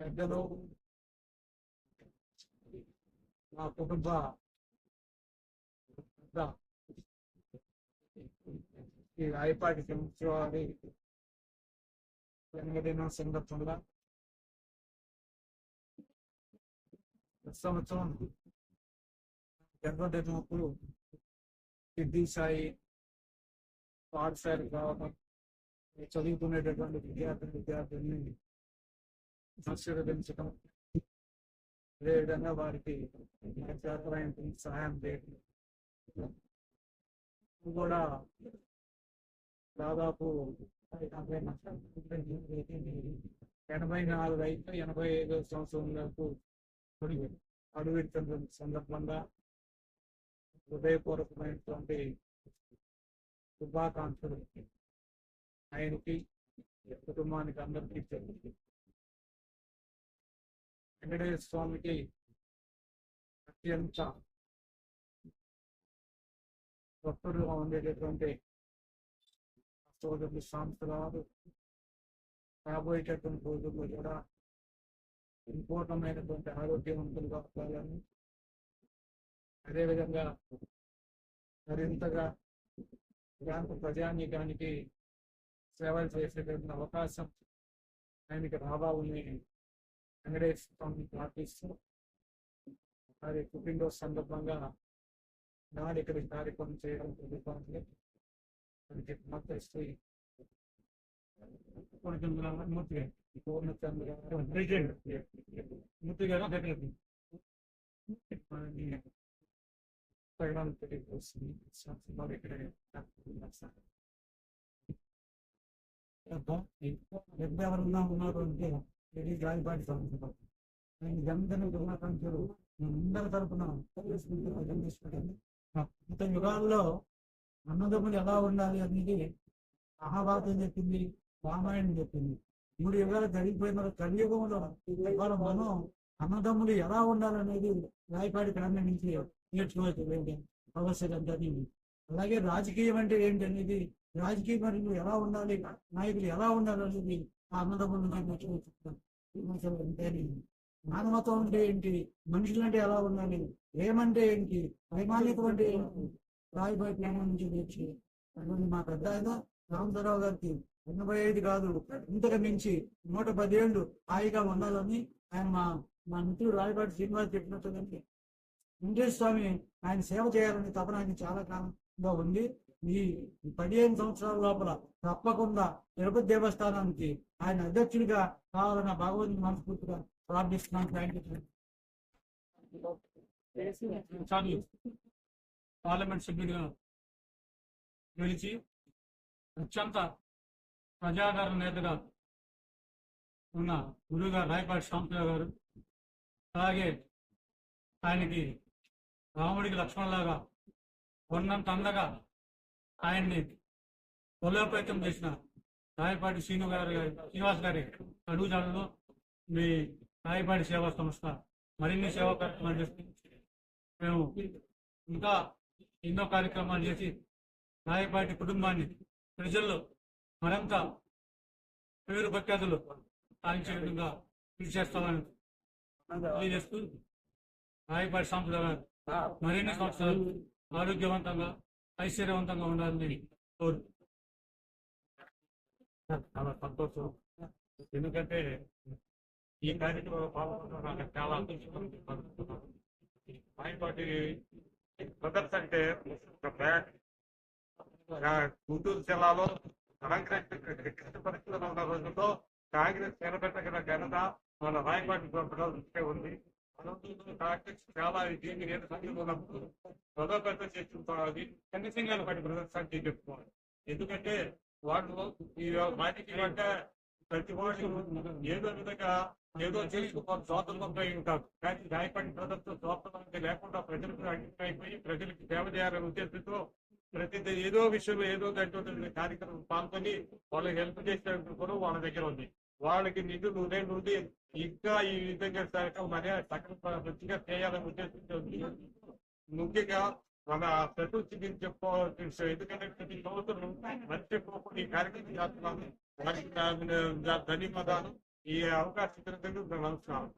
పెద్దలు నా కుటుంబ ఈ రాయపాటి వారి జన్మదిన సందర్భంగా ప్రతి సంవత్సరం జన్మదినప్పుడు సిద్ధి సాయి పాఠశాల కావడం చదువుకునేటటువంటి విద్యార్థి విద్యార్థుల్ని ఆశీర్వదించడం అదేవిధంగా వారికి చేతలైన సహాయం చేయడం. కూడా దాదాపు ఎనభై నాలుగు అయితే ఎనభై ఐదు సంవత్సరంలకు అడుగుతున్న సందర్భంగా హృదయపూర్వకమైనటువంటి శుభాకాంక్షలు. ఆయనకి కుటుంబానికి అందరికీ చెంది వెంకటేశ్వర స్వామికి అత్యంత భక్తులుగా ఉండేటటువంటి సోదరులు సంవత్సరాలు రాబోయేటటువంటి రోజుల్లో కూడా సంపూర్ణమైనటువంటి ఆరోగ్యవంతులుగా ఉండాలని అదేవిధంగా మరింతగా ప్రాంత ప్రజానీకానికి సేవలు చేసేటువంటి అవకాశం ఆయనకి రావాలని వెంకటేశ్వర స్వామిని ప్రార్థిస్తూ వారి పుట్టినరోజు సందర్భంగా నాడు ఇక్కడ కార్యక్రమం చేయడం జరుగుతుంది. మనకి మాతృశ్రీ మూర్తి గారు పూర్ణచంద్ర మూర్తి గారు తెలియజేస్తుంది ఇక్కడ ఉన్నారు అంటే ఇది గాలిపాటి సంవత్సరం ఆయన జన్మదిన అందరి తరపున గత యుగాల్లో అన్నదమ్ములు ఎలా ఉండాలి అనేది మహాభారతం చెప్పింది రామాయణం చెప్పింది. మూడు యుగాలు జరిగిపోయిన కలియుగంలో ఇవాళ మనం అన్నదమ్ములు ఎలా ఉండాలనేది రాయపాటి గ్రామం నుంచి నేర్చుకోవచ్చు ఆవశ్యకత అలాగే రాజకీయం అంటే ఏంటి అనేది రాజకీయ మరియు ఎలా ఉండాలి నాయకులు ఎలా ఉండాలి అనేది ఆ అన్నదమ్ములు నేర్చుకోవచ్చు నేర్చుకోవచ్చు అంటే మానవత్వం అంటే ఏంటి? మనుషులు అంటే ఎలా ఉండాలి? ఏమంటే ఏంటి? వైమానికం అంటే ఏంటి? రాయబాయి ప్రేమ నుంచి నేర్చి అటువంటి మా పెద్ద ఆయన రామధరావు గారికి ఎనభై ఐదు కాదు ఇంతకు మించి నూట పదేళ్ళు హాయిగా ఉండాలని ఆయన మా మా మిత్రుడు రాయపాటి శ్రీనివాస్ చెప్పినట్టుగా వెంకటేశ్వర స్వామి ఆయన సేవ చేయాలని తపన ఆయన చాలా గా ఉంది. ఈ పదిహేను సంవత్సరాల లోపల తప్పకుండా తిరుపతి దేవస్థానానికి ఆయన అధ్యక్షుడిగా కావాలన్న భగవంతుని మనస్ఫూర్తిగా ప్రార్థిస్తున్నాను. థ్యాంక్ యూ పార్లమెంట్ సభ్యుడిగా గెలిచి అత్యంత ప్రజాదరణ నేతగా ఉన్న గురుగారు రాయపాటి శ్యామరావు గారు అలాగే ఆయనకి రాముడికి లక్ష్మణలాగా ఉన్నంత అందగా ఆయన్ని బలోపేతం చేసిన రాయపాటి శ్రీను గారి శ్రీనివాస్ గారి అడుగుజాడలో మీ రాయపాటి సేవా సంస్థ మరిన్ని సేవా కార్యక్రమాలు చేసి మేము ఇంకా ఎన్నో కార్యక్రమాలు చేసి రాయపాటి కుటుంబాన్ని ప్రజల్లో మరింత పేరు ప్రఖ్యాతులు సాధించే విధంగా కృషి చేస్తామని తెలియజేస్తూ రాయపాటి సాంప్రదాయ మరిన్ని సంవత్సరాలు ఆరోగ్యవంతంగా ఐశ్వర్యవంతంగా ఉండాలని కోరు. చాలా సంతోషం. ఎందుకంటే ఈ కార్యక్రమంలో పాల్గొనడం నాకు చాలా అదృష్టం రాయపాటి బ్రదర్స్ అంటే గుంటూరు జిల్లాలో అలంకరించిన పరిస్థితుల్లో ఉన్న రోజుల్లో కాంగ్రెస్ నిలబెట్టగల ఘనత మన రాయపాటి బ్రదర్స్కే ఉంది. కాంగ్రెస్ చాలా దీన్ని నేను సంఘంలో ఉన్నప్పుడు బలోపేతం చేస్తుంటారు కనీసం పాటి బ్రదర్స్ అని చెప్పుకోవాలి. ఎందుకంటే వాళ్ళు ఈ వాటికి అంటే ప్రతి వాళ్ళు ఏదో విధంగా ఏదో చేసుకున్న స్వాతంత్రంపై ఉంటారు కానీ రాయపాటి బ్రదర్స్ స్వాతంత్రం లేకుండా ప్రజలకు అంకితమైపోయి ప్రజలకు సేవ చేయాలనే ఉద్దేశంతో ప్రతి ఏదో విషయంలో ఏదో దాంట్లో కార్యక్రమం పాల్గొని వాళ్ళకి హెల్ప్ చేసే కూడా వాళ్ళ దగ్గర ఉంది. వాళ్ళకి నిధులు రెండు నుండి ఇంకా ఈ విధంగా మరి అనే సగం మంచిగా చేయాలనే ఉద్దేశంతో ఉంది. ముఖ్యంగా మన ప్రకృతి గురించి చెప్పుకోవాల్సిన విషయం ఎందుకంటే ప్రతి సంవత్సరం మర్చిపోకుండా ఈ కార్యక్రమం చేస్తున్నాను వారికి ధన్యవాదాలు. ఈ అవకాశం నమస్కారం